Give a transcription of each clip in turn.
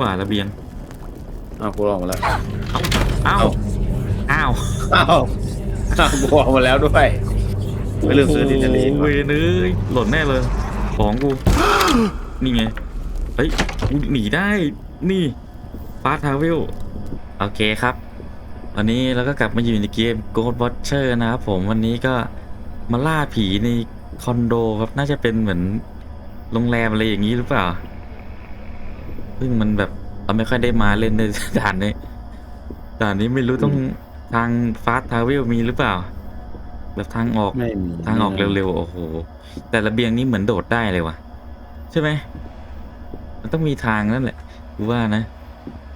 ว่าระเบียงอ้าวกูออกมาแล้วอ้าวอ้าวอ้าวอ้าวกูออกมาแล้วด้วยไม่ลืมซื้อดินเนอรี่โอ้โหเวยเนยหล่นแน่เลย ของกู นี่ไงเฮ้ยกูหนีได้นี่ฟาสทาเวลโอเคครับวันนี้เราก็กลับมาอยู่ในเกม Ghost Watcher นะครับผมวันนี้ก็มาล่าผีในคอนโดครับน่าจะเป็นเหมือนโรงแรมอะไรอย่างนี้หรือเปล่า ซึ่งมันแบบเราไม่ค่อยได้มาเล่นในด่านนี้ด่านนี้ไม่รู้ต้องทางฟาสทาเวลมีหรือเปล่า แบบทางออกไม่มีทางออกเร็วๆโอ้โหแต่ระเบียงนี้เหมือนโดดได้เลยวะใช่ไหมมันต้องมีทางนั่นแหละกูว่านะ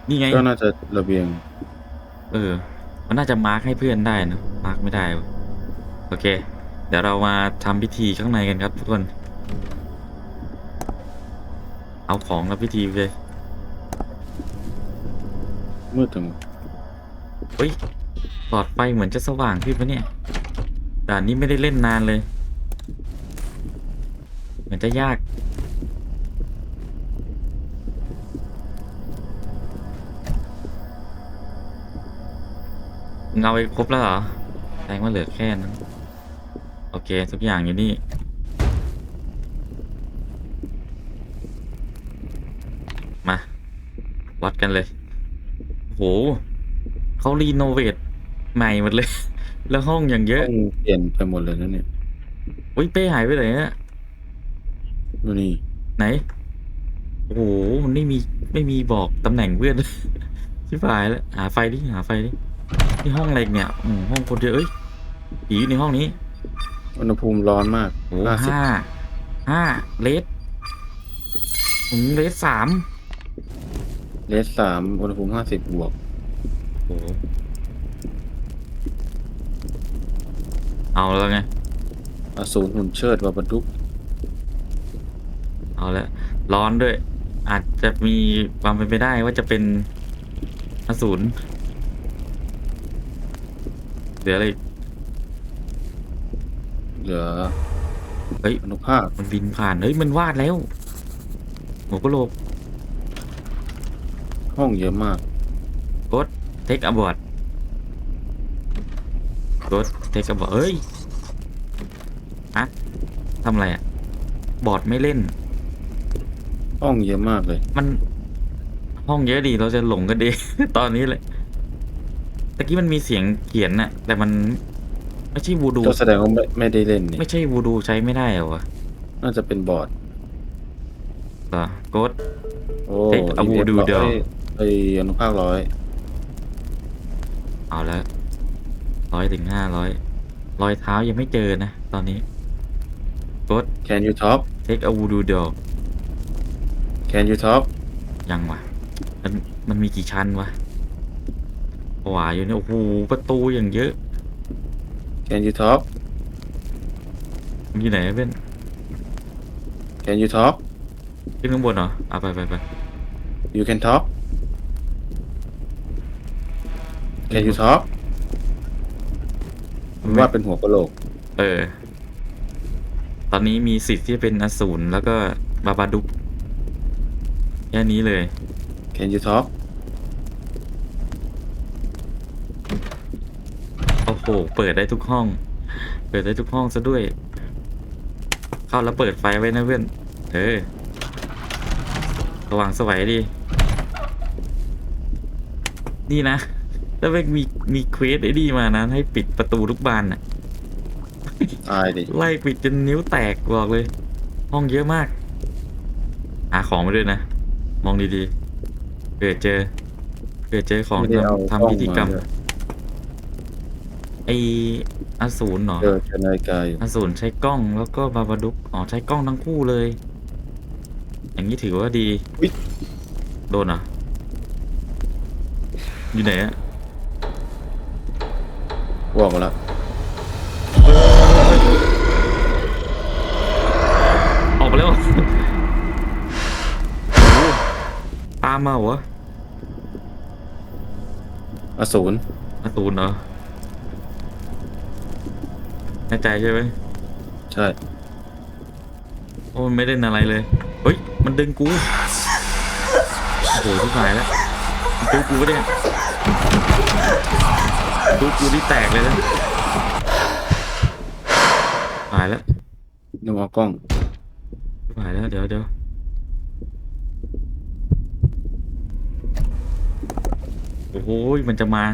นี่ไง ก็น่าจะระเบียง เออ มันน่าจะมาร์กให้เพื่อนได้นะมาร์กไม่ได้วะโอเค เดี๋ยวเรามาทำพิธีข้างในกันครับทุกคน เอาของกับพิธีไปเลย มืดจังเฮ้ยหลอดไฟเหมือนจะสว่างขึ้นปะเนี่ยด่านนี้ไม่ได้เล่นนานเลย เหมือนจะยากเงาไปครบแล้วเหรอแสดงว่าเหลือแค่นั้น โอเค ทุกอย่างอยู่นี่ มา วัดกันเลย โหเขารีโนเวทใหม่หมดเลย แล้วห้องอย่างเยอะต้องเปลี่ยนไปหมดเลยนะเนี่ยอุ้ยเป้หายไปไหนอะดูนี่ไหน โอ้โหมันไม่มีไม่มีบอกตำแหน่งเพื่อนชิบหายแล้วหาไฟดิหาไฟดินี่ห้องอะไรเนี่ยอืมห้องคนเดียวเอ้ยผีอยู่ในห้องนี้อุณหภูมิร้อนมากโอ้ห้าสิบห้าห้าเลสอืมเลสสาม เลสสามอุณหภูมิห้าสิบบวกโอ้โหเอาแล้วไง อสูรหุ่นเชิดวาบรรทุกเอาละร้อนด้วย อาจจะมีความเป็นไปได้ว่าจะเป็นอสูรเหลืออะไรอีกเหลือเฮ้ยอนุภาคมันบินผ่าน เฮ้ย มันวาดแล้วหัวกะโหลก ห้องเยอะมากกดเทคอบอร์ดกดเทคอบอร์ดเฮ้ยอะทำอะไรอะบอร์ดไม่เล่น ห้องเยอะมากเลย มัน ห้องเยอะดีเราจะหลงกันดี ตอนนี้เลยตะกี้มันมีเสียงเขียนน่ะ แต่มันไม่ใช่วูดูก็แสดงว่าไม่ไม่ได้เล่นนี่ไม่ใช่วูดูใช้ไม่ได้เหรอวะน่าจะเป็นบอร์ดเหรอโกดโอ้เทคอาวูดูเดี๋ยว ไออนุภาคร้อยเอาแล้วร้อยถึงห้าร้อยรอยเท้ายังไม่เจอนะ ตอนนี้โกด Can you talk เทคอาวูดูเดอ Can you talk ยังวะมันมันมีกี่ชั้นวะผวาอยู่เนี่ยโอ้โหประตูอย่างเยอะ Can you talk มันอยู่ไหนเพื่อน Can you talk ขึ้นข้างบนเหรอเอาไปไปไป You can talk Can you talk มันว่าเป็นหัวกะโหลก เออ ตอนนี้มีสิทธิ์ที่จะเป็นอสูรแล้วก็บาบาดุกแค่นี้เลย Can you talk โอ้โห เปิดได้ทุกห้อง เปิดได้ทุกห้องซะด้วย เข้าแล้วเปิดไฟไว้นะเพื่อน เออสว่างสวัยดี นี่นะ แล้วแม่งมีมีเควสไอ้ดีมานะ ให้ปิดประตูทุกบานน่ะอายดิไล่ปิดจนนิ้วแตกบอกเลย ห้องเยอะมาก หาของมาด้วยนะ มองดีๆเกิดเจอเกิดเจอของไม่ได้เอาทำทำพิธีกรรมด้วยไออสูรเหรอ เจอเจอนาฬิกาอยู่อสูรใช้กล้องแล้วก็บาบาดุกอ๋อใช้กล้องทั้งคู่เลย อย่างนี้ถือว่าดี โดนเหรออยู่ไหนอะ บอกมาแล้วออกไปแล้วตามมาเหรออสูรอสูรเหรอแน่ใจใช่ไหมใช่ โอ้มันไม่เล่นอะไรเลย เฮ้ย มันดึงกูโหที่หายแล้วดูกูปะเนี่ย ดูกูที่แตกเลยนะหายแล้วนึกว่ากล้องหายแล้วเดี๋ยวเดี๋ยวโอ้โหมันจะมา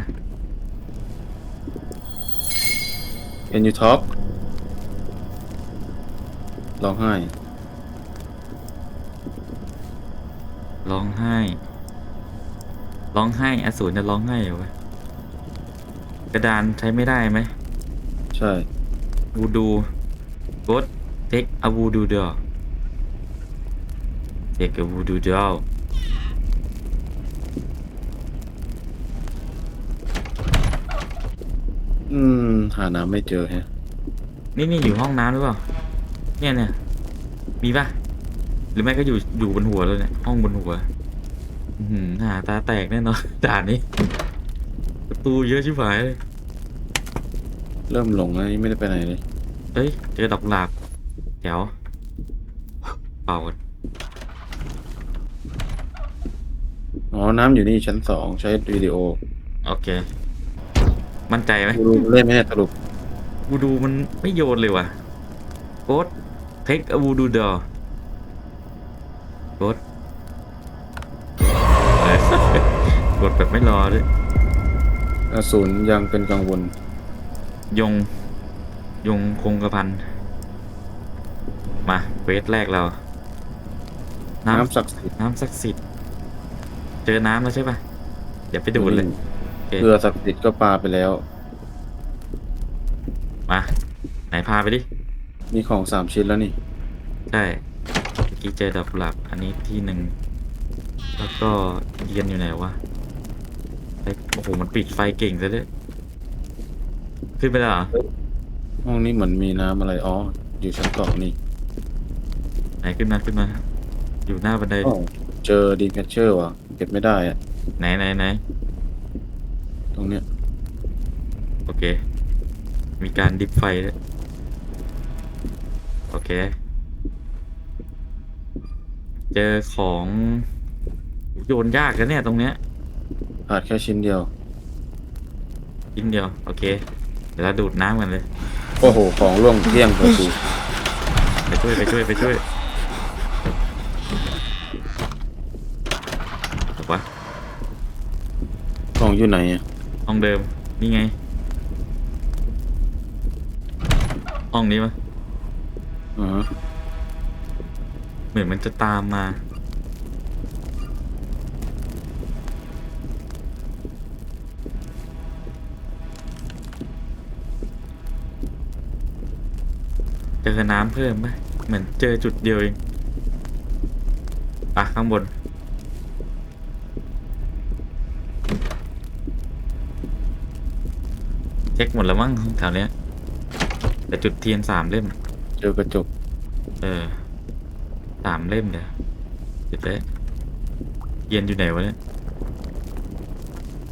Can you talk ร้องไห้ ร้องไห้ ร้องไห้อสูรจะร้องไห้เหรอวะ กระดานใช้ไม่ได้ไหมใช่วูดูกดเทคอาวูดูเดอเทคอาวูดูเดออืม หาน้ำไม่เจอแฮะ นี่นี่อยู่ห้องน้ำหรือเปล่า เนี่ยเนี่ยมีปะหรือไม่ก็อยู่อยู่บนหัวเลยเนี่ยห้องบนหัว อือหือหาตาแตกแน่นอนด่านนี้ ประตูเยอะชิบหายเลยเริ่มหลงแล้วนี่ไม่ได้ไปไหนเลย เอ้ยเจอดอกกุหลาบเดี๋ยวเป่าก่อนอ๋อ น้ำอยู่นี่ชั้นสองใช้วิดีโอโอเค มั่นใจไหมกูรู้เล่นไหมเนี่ยสรุปวูดูมันไม่โยนเลยว่ะโกดเทคอาวูดูเดอโกดเอ้ยกดแบบไม่รอด้วย อสูรยังเป็นกังวล ยง ยงคงกระพัน มาเวทแรกเรา น้น้ำศักดิ์สิทธิ์ำน้ำศักดิ์สิทธิ์ เจอน้ำแล้วใช่ปะเดี๋ยวไปดูดเลย โอเค เรือศักดิ์สิทธิ์ก็ปาไปแล้ว มา ไหนพาไปดิ มีของสามชิ้นแล้วนี่ ใช่เมื่อกี้เจอดอกกุหลาบอันนี้ที่หนึ่ง แล้วก็เยียนอยู่ไหนวะ ไอ้โอ้โหมันปิดไฟเก่งซะด้วยขึ้นไปแล้วเหรอห้องนี้เหมือนมีน้ำอะไรอ๋ออยู่ชั้นสองนี่ไหนขึ้นมาขึ้นมา อยู่หน้าบันไดอ๋อเจอดีแคชเชอร์ว่ะเก็บไม่ได้อะไหนไหนไหนตรงเนี้ยโอเค มีการดิบไฟด้วยโอเค เจอของโยนยากกันเนี่ยตรงเนี้ย ขาดแค่ชิ้นเดียว ชิ้นเดียว โอเค เดี๋ยวเราดูดน้ำกันเลย โอ้โห ของร่วงเที่ยงประตูไปช่วยไปช่วยไปช่วยถูกปะของอยู่ไหนอะห้องเดิม นี่ไง ห้องนี้ปะอ๋อเหมือนมันจะตามมา เจอน้ำเพิ่มไหมเหมือนเจอจุดเดียวเองปะข้างบน เช็คหมดแล้วมั้งแถวเนี้ย แต่จุดเทียนสามเล่ม เจอกระจก เออสามเล่มเดี๋ยวจุดเลยเย็นอยู่ไหนวะเนี่ย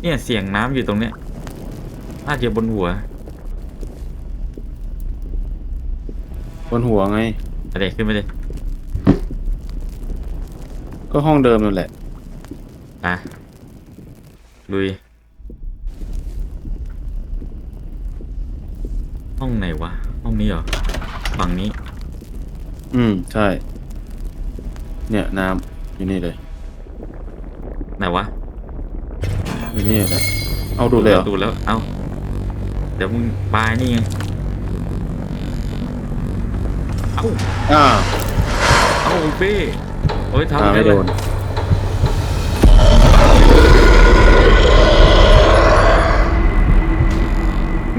เนี่ยเสียงน้ำอยู่ตรงเนี้ยน่าจะบนหัว บนหัวไงอะไรขึ้นไปเลยก็ห้องเดิมนั่นแหละ อะลุย ห้องไหนวะ ห้องนี้เหรอ ฝั่งนี้ อืม ใช่ เนี่ยน้ำอยู่นี่เลย ไหนวะอยู่นี่แหละเอาดูเลยเหรอดูแล้ว เอา เดี๋ยวมึงปลายนี่ไง เอาอ้าเอาเป้โอ้ยตาทำไม่ได้โดเลยน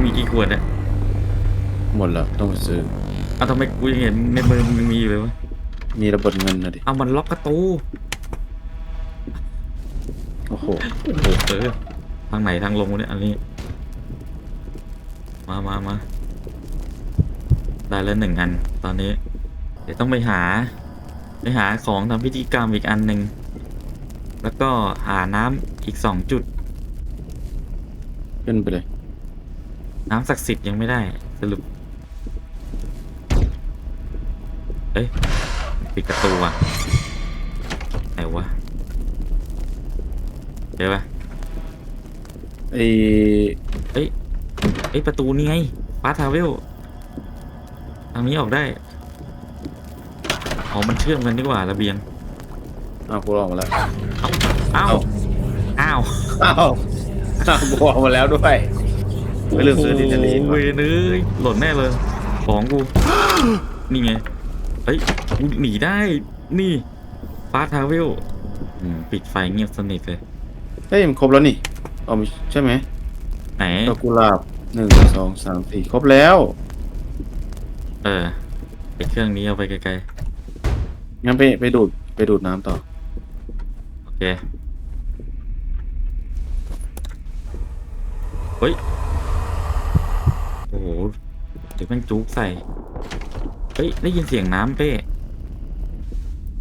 มีกี่ขวดเนี่ยหมดแล้วต้องไปซื้อ เอาทำไมกูยังเห็นในมือมึงมีอยู่เลยวะมีระเบิดเงินนะดิ เอามันล็อกประตูโอ้โหเออเออทางไหนทางลงวะเนี่ยอันนี้ มามามา ได้แล้วหนึ่งอันตอนนี้ เดี๋ยวต้องไปหา ไปหาของทำพิธีกรรมอีกอันหนึ่งแล้วก็หาน้ำอีกสองจุด ขึ้นไปเลย น้ำศักดิ์สิทธิ์ยังไม่ได้สรุป เอ้ยปิดประตูอะไหนวะเจอปะไอ้เอ้ยเอ้ยประตูนี่ไงฟาทาเวล ทางนี้ออกได้อ๋อมันเชื่อมกันดีกว่าระเบียงอ้าวกูออกมาแล้วอ้าวอ้าวอ้าวอ้าวกูออกมาแล้วด้วยไม่ลืมซื้อดิจิลีนโอ้โหเวยเนยหล่นแน่เลยของกูนี่ไงเฮ้ยกูหนีได้นี่ฟาทาเวลอืมปิดไฟเงียบสนิทเลยเฮ้ยมันครบแล้วนี่อ๋อไม่ใช่ไหมไหนดอกกุหลาบหนึ่งสองสามสี่ครบแล้ว เออไอเครื่องนี้เอาไปไกลงั้นไปไปดูดไปดูดน้ำต่อ ๆ โอเค เฮ้ย โอ้โห เดี๋ยวแม่งจุกใส่ เฮ้ย ได้ยินเสียงน้ำเป้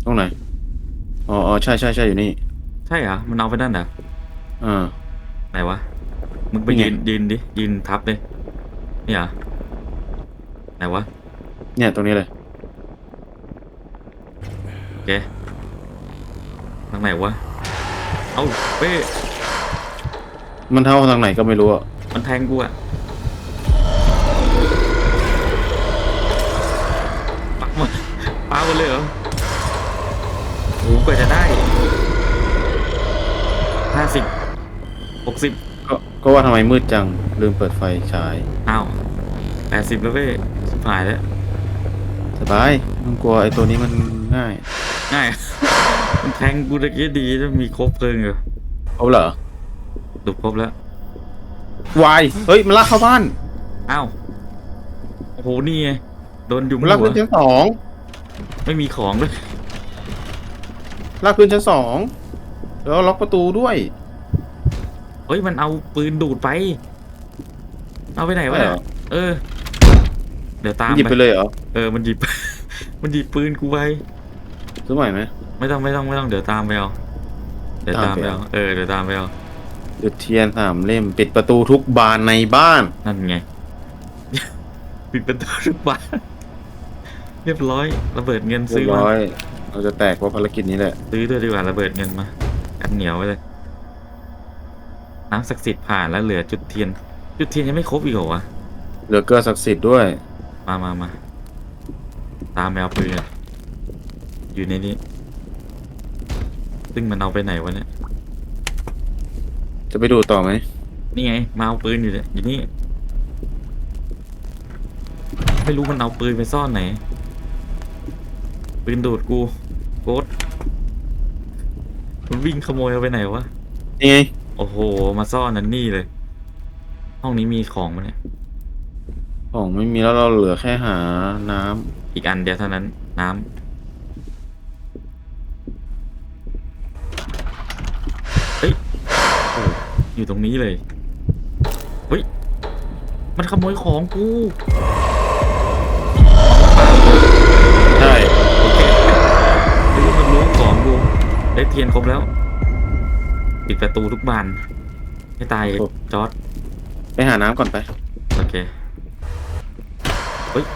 ตรงไหน อ๋ออ๋อใช่ใช่ใช่อยู่นี่ใช่เหรอ มันเอาไปนั่นเหรอ อ่า ไหนวะ มึงไปนี่ไงยืนยืนดิ ยืนทับเลยนี่เหรอ ไหนวะ เนี่ยตรงนี้เลย โอเคทางไหนวะ เอ้าเป้มันเท่าทางไหนก็ไม่รู้อะมันแทงกูอะปักมาปาหมดเลยเหรอโอ้โหกว่าจะได้ห้าสิบหกสิบก็ก็ว่าทำไมมืดจังลืมเปิดไฟฉายอ้าวแปดสิบแล้วเว้ยชิบหายแล้ว สบายไมันกลัวไอ้ตัวนี้มันง่ายง่าย มันแทงกูตะกี้ดีจะมีครบเพลิงอยู่เอาเหรอดูครบแล้ววายเฮ้ยมันลากเข้าบ้านอ้าวโอ้โหนี่ไงโดนยุมมันลากหัวขึ้นชั้นสองไม่มีของด้วยลากขึ้นชั้นสองแล้วล็อกประตูด้วยเฮ้ยมันเอาปืนดูดไป เอาไปไหนวะใช่เหรอเออ เดี๋ยวตามหยิบไปเลยเหรอเออมันหยิบ มันหยิบปืนกูไปซื้อใหม่ไหมไม่ต้องไม่ต้องไม่ต้องเดี๋ยวตามไปเอาเดี๋ยวตามตามไปไปเอาเอาเออเดี๋ยวตามไปเอาจุดเทียนสามเล่ม ปิดประตูทุกบานในบ้านนั่นไง ปิดประตูทุกบานเรียบร้อยระเบิดเงินเรีซื้ยอบมาร้อยเราจะแตกเพราะภารกิจนี้แหละซื้อด้วยดีกว่าระเบิดเงินมากันเหนียวไว้เลยน้ำศักดิ์สิทธิ์ผ่านแล้วเหลือจุดเทียน จุดเทียนยังไม่ครบอีกเหรอวะเหลือเกลือศักดิ์สิทธิ์ด้วย มามามาตามแมวปืนอะอยู่ในนี้ ซึ่งมันเอาไปไหนวะเนี่ย จะไปดูต่อไหม นี่ไงมาเอาปืนอยู่เนี่ยอยู่นี่ ไม่รู้มันเอาปืนไปซ่อนไหน ปืนดูดกูโกดมันวิ่งขโมยเอาไปไหนวะ นี่ไง โอ้โห มาซ่อนนั่นนี่เลย ห้องนี้มีของมั้ยเนี่ย ของไม่มีแล้วเราเหลือแค่หาน้ำอีกอันเดียวเท่านั้น น้ำเฮ้ยโอ้อยู่ตรงนี้เลยเฮ้ยมันขโมยของกูใช่โอเคไม่รู้มันรู้ของกูได้เทียนครบแล้ว ปิดประตูทุกบานให้ตายจอร์ดไปหาน้ำก่อนไป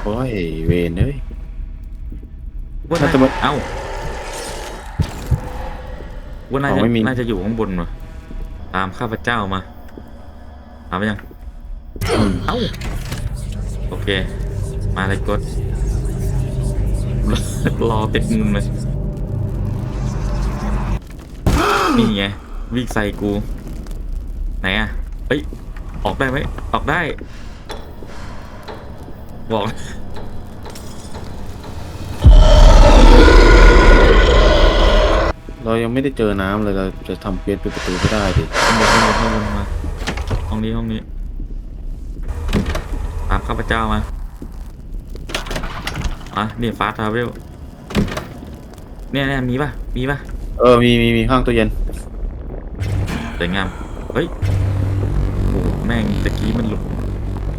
โอ้ยเวนเอ้ยว่าน่าน่าจะมาเอ้าว่าน่าของจะไม่มีน่าจะอยู่ข้างบนว่ะตามข้าพเจ้ามาตามไปยังเอ้าโอเค มาเลยกดรอติดมุมเลยนี่ไงวิ่งใส่กู ไหนอะเฮ้ย ออกได้ไหมออกได้ บอกเรายังไม่ได้เจอน้ำเลยเราจะทำเปียนปิดประตูไม่ได้ดิข้างบนข้างบนข้างบนมาห้องนี้ห้องนี้ตามข้าพเจ้ามาอะนี่ฟาสทราเวลเนี่ยเนี่ยมีป่ะมีป่ะเออมีมีมีข้างตู้เย็นสวยงามเฮ้ยโอ้โหแม่งตะกี้มันหลุด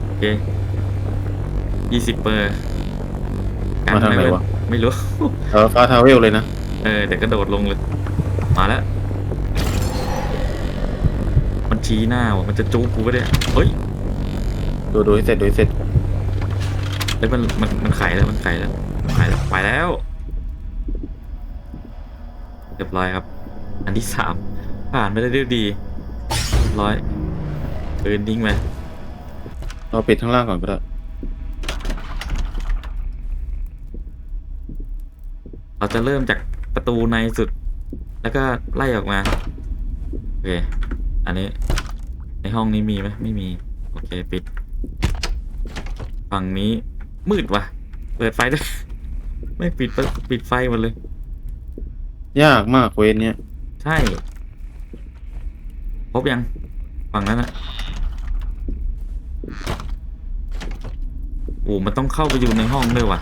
โอเค ยี่สิบเปอร์กันมาทางไหนว้วะ ไม่รู้ เออฟ้าทาวเวลเลยนะ เออเดี๋ยวกระโดดลงเลย มาแล้ว มันชี้หน้าว่ะมันจะจูบกูก็ได้เฮ้ยดูดูให้เสร็จดูให้เสร็จเฮ้ยมันมันมันไขแล้วมันไขแล้วไขแล้วไปแล้วเรียบร้อยครับ อันที่สามผ่านไปได้ด้วยดีร้อยปืนทิ้งไปเราปิดข้างล่างก่อนก็ได้ เราจะเริ่มจากประตูในสุด แล้วก็ไล่ออกมา โอเค อันนี้ ในห้องนี้มีไหมไม่มี โอเค ปิด ฝั่งนี้มืดว่ะ เปิดไฟด้วย ไม่ปิดปะปิดไฟหมดเลย ยากมากเควสเนี้ย ใช่ พบยัง ฝั่งนั้นอะโอ้มันต้องเข้าไปอยู่ในห้องด้วยว่ะ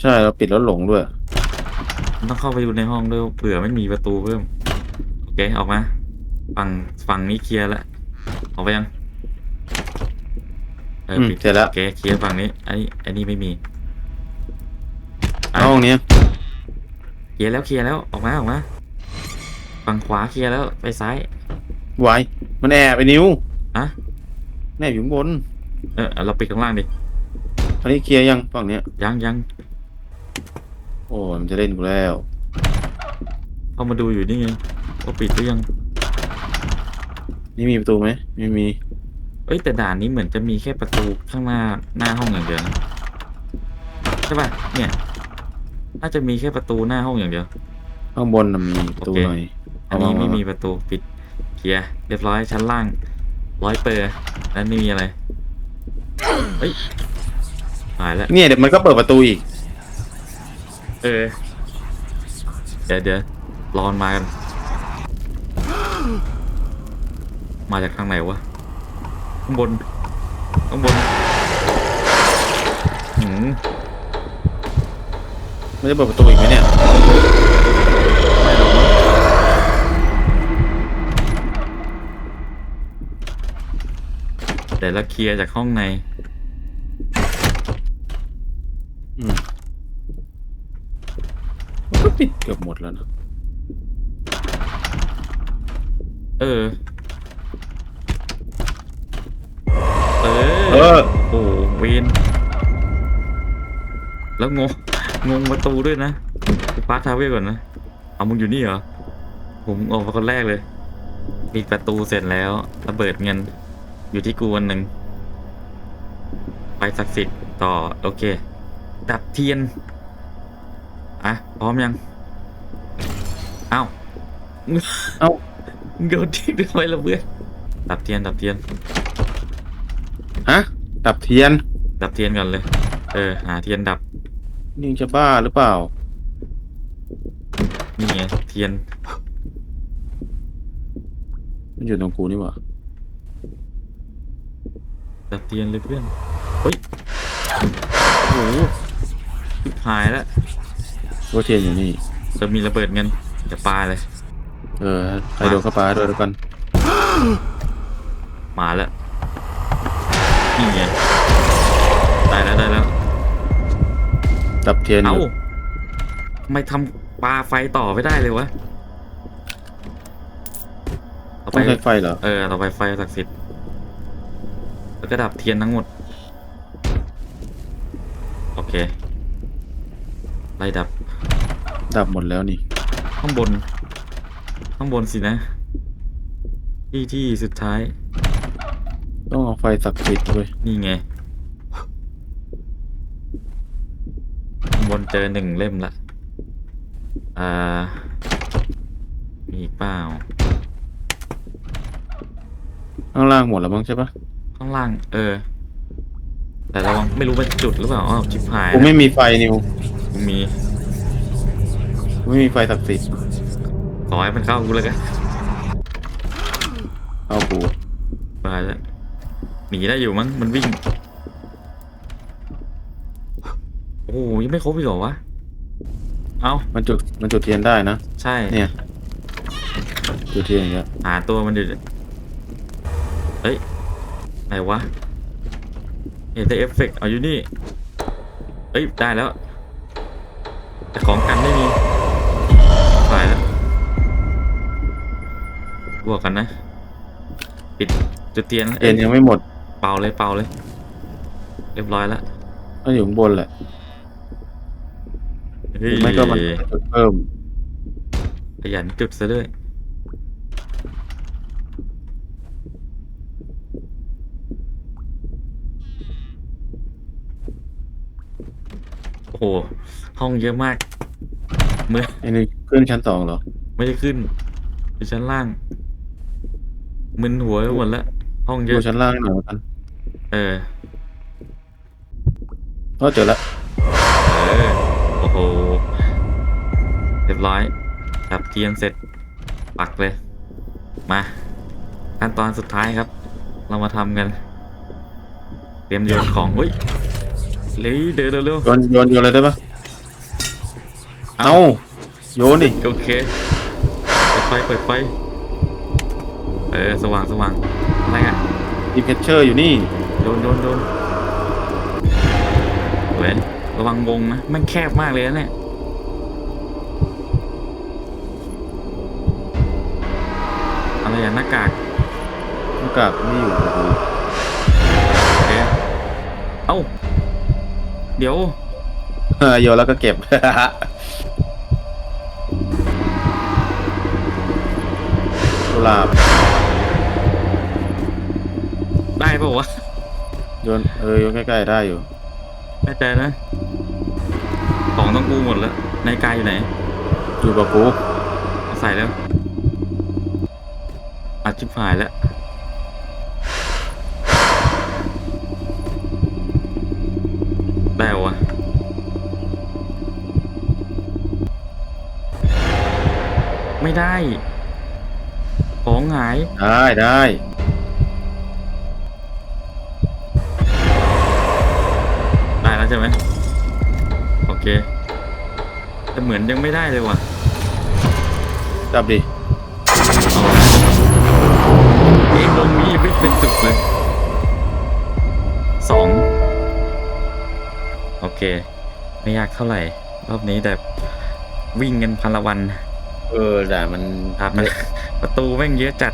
ใช่ เราปิดแล้วหลงด้วยมัน ต้องเข้าไปอยู่ในห้องด้วยเผื่อไม่มีประตูเพิ่ม โอเค ออกมา ฝั่งฝั่งนี้เคลียร์แล้วออกไปยังเอออืมปิดเสร็จแล้วโอเคเคลียร์ฝั่งนี้ อันนี้ อันนี้ไม่มีอะห้องเนี้ยเคลียร์แล้วเคลียร์แล้วออกมาออกมาฝั่งขวาเคลียร์แล้วไปซ้ายไว้มันแอบไปนิ้วอะแอบอยู่ข้างบน เออเราปิดข้างล่างดิอันนี้เคลียร์ยังฝั่งเนี้ยยังยัง โอ้ยมันจะเล่นกูแล้วเข้ามาดูอยู่นี่ไงว่าปิดหรือยัง นี่มีประตูไหมไม่มี เอ้ยแต่ด่านนี้เหมือนจะมีแค่ประตูข้างหน้าหน้าห้องอย่างเดียวนะใช่ป่ะเนี่ย น่าจะมีแค่ประตูหน้าห้องอย่างเดียว ข้างบนน่ะมีประตูโอเค หน่อยอันนี้เอามาไม่มามีประตูปิดเคลียร์เรียบร้อยชั้นล่างร้อยเปอร์แล้วไม่มีอะไรเฮ้ยหายแล้วเนี่ยเดี๋ยวมันก็เปิดประตูอีก เออ เดี๋ยวเดี๋ยวรอนมากัน มาจากทางไหนวะ ข้างบน ข้างบนหืมมันจะเปิดประตูอีกไหมเนี่ย แต่ละเคลียร์จากห้องใน อืมมันก็ปิด เกือบหมดแล้วนะ เออ เอเอออ โอ้โหเวนแล้วงง งงประตูด้วยนะไปปาร์ททาวเวลก่อนนะ เอามึงอยู่นี่เหรอ ผมออกมาคนแรกเลยปิดประตูเสร็จแล้วระเบิดเงิน อยู่ที่กูวันหนึ่งไปศักดิ์สิทธิ์ต่อ โอเค ดับเทียน อะ พร้อมยังเอ้า เอ้าโยนทิ้งด้วยไว้ละเบื่อนดับเทียนดับเทียน ฮะ ดับเทียน ดับเทียนก่อนเลย เออ หาเทียนดับ นี่จะบ้าหรือเปล่า นี่ไงเทียน มันอยู่ตรงกูนี่หว่าดับเทียนเลยเพื่อน เฮ้ย โอ้โหหายแล้วว่าเทียนอยู่นี่ จะมีระเบิดเงินจะปาเลย เออใครโดนเข้าไปด้วยแล้วกัน มาแล้วนี่ไงได้แล้วได้แล้วดับเทียนอเอ้ายู่ทำไมทำปลาไฟต่อไม่ได้เลยวะต่อต้ไปองใช้ไฟเหรอ เออต่อไปไฟศักดิ์สิทธิ์แล้วก็ดับเทียนทั้งหมด โอเคไล่ดับดับหมดแล้วนี่ข้างบนข้างบนสินะ ที่ที่สุดท้าย ต้องเอาไฟศักดิ์สิทธิ์ด้วยนี่ไงข้างบนเจอหนึ่งเล่มละ อ่า มีอีกเปล่า ข้างล่างหมดแล้วมั้งใช่ปะข้างล่าง เออ แต่ระวังไม่รู้เป็นจุดหรือเปล่าอ้าวชิบหายกูแล้วไม่มีไฟนิวกูมีกูไม่มีไฟศักดิ์สิทธิ์ ขอให้มันเข้ากูแล้วกันเอากูตายแล้วหนีได้อยู่มั้งมันวิ่ง โอ้โหยังไม่ครบอีกเหรอวะ เอามันจุดมันจุดเทียนได้นะใช่เนี่ยจุดเทียนอย่างเงี้ยหาตัวมันอยู่เฮ้ยไหนวะเห็นแต่เอฟเฟกต์เอาอยู่นี่เอ้ยได้แล้ว แต่ของกันไม่มี บวกกันนะ ปิดจุดเตียนเอ็นยังไม่หมดเป่าเลยเป่าเลย เรียบร้อยแล้วก็อยู่ข้างบนแหละไม่ก็มันเพิ่มขยันจุดซะด้วยโอ้ห้องเยอะมาก เมื่อไอ้นี่ขึ้นชั้นสองเหรอ ไม่ได้ขึ้นเป็นชั้นล่าง มึนหัวไปหมดแล้วห้องเยดูอะชั้นล่างหน่อยละกันเออ ก็เจอละเออ โอ้โห เรียบร้อยจับเทียนเสร็จ ปักเลย มาขั้นตอนสุดท้ายครับ เรามาทำกัน เตรียมโยนของเฮ้ยเลยเดินเร็วโยนโยนโยนเลยได้ปะๆเอาโยนดิโอเคเปิดไฟเปิดไฟ เออสว่างสว่างอะไรอะดีเพชเชอร์อยู่นี่ โดนโดนโดนเว้ยระวังวงนะมันแคบมากเลยนะเนี่ยอะไรอะหน้ากากหน้ากากไม่อยู่กับกูโอเคเอ้า เดี๋ยว เออโยนแล้วก็เก็บ กุหลาบ ได้ปะวะโยนเออโยนใกล้ๆได้อยู่แน่ใจนะ ของต้องกูหมดแล้วนายกายอยู่ไหน อยู่กับกูเอาใส่แล้วอัดชิบหายแล้ว ได้เหรอวะไม่ได้ ของหายได้ได้ได้ เค แต่เหมือนยังไม่ได้เลยว่ะจับดิเองลงนี้ไม่เป็นตึกเลยสองโอเค ไม่ยากเท่าไหร่ รอบนี้แต่วิ่งกันพันละวัน เออแต่มันครับประตูแม่งเยอะจัด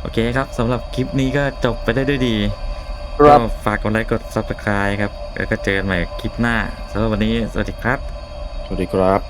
โอเคครับสำหรับคลิปนี้ก็จบไปได้ด้วยดี ครับ ก็ฝากกดไลค์กด subscribe ครับ แล้วก็เจอกันใหม่คลิปหน้าสำหรับวันนี้สวัสดีครับ สวัสดีครับ